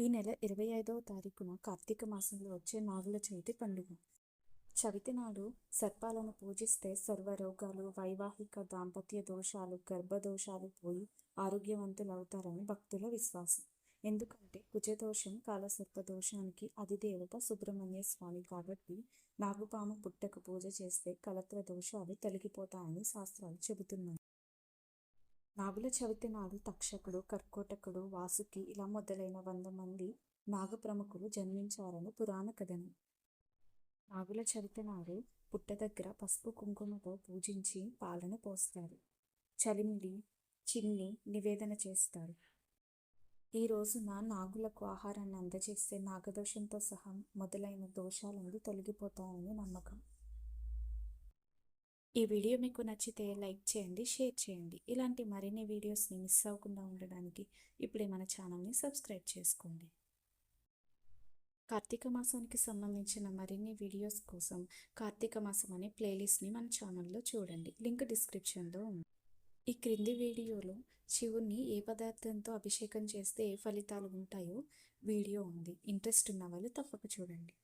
ఈ నెల ఇరవై ఐదవ తారీఖున కార్తీక మాసంలో వచ్చే నాగుల చవితి పండుగ. చవితి నాడు సర్పాలను పూజిస్తే సర్వ రోగాలు వైవాహిక దాంపత్య దోషాలు గర్భదోషాలు పోయి ఆరోగ్యవంతులు అవుతారని భక్తుల విశ్వాసం. ఎందుకంటే కుజదోషం కాలసర్ప దోషానికి అధిదేవత సుబ్రహ్మణ్య స్వామి కాబట్టి నాగుపాము పుట్టకు పూజ చేస్తే కలత్ర దోషాలు తొలగిపోతాయని శాస్త్రాలు చెబుతున్నాయి. నాగుల చవితి నాడు తక్షకుడు కర్కోటకుడు వాసుకి ఇలా మొదలైన వంద మంది నాగ ప్రముఖులు జన్మించారని పురాణ కథనం. నాగుల చవితి నాడు పుట్ట దగ్గర పసుపు కుంకుమతో పూజించి పాలను పోస్తారు. చలిమిడి చిన్ని నివేదన చేస్తారు. ఈ రోజున నాగులకు ఆహారాన్ని అందజేస్తే నాగదోషంతో సహా మొదలైన దోషాలన్నీ తొలగిపోతాయని నమ్మకం. ఈ వీడియో మీకు నచ్చితే లైక్ చేయండి షేర్ చేయండి. ఇలాంటి మరిన్ని వీడియోస్ని మిస్ అవ్వకుండా ఉండడానికి ఇప్పుడే మన ఛానల్ని సబ్స్క్రైబ్ చేసుకోండి. కార్తీక మాసానికి సంబంధించిన మరిన్ని వీడియోస్ కోసం కార్తీక మాసం అనే ప్లేలిస్ట్ని మన ఛానల్లో చూడండి. లింక్ డిస్క్రిప్షన్లో ఉంది. ఈ క్రింది వీడియోలో శివుణ్ణి ఏ పదార్థంతో అభిషేకం చేస్తే ఏ ఫలితాలు ఉంటాయో వీడియో ఉంది. ఇంట్రెస్ట్ ఉన్న వాళ్ళు తప్పక చూడండి.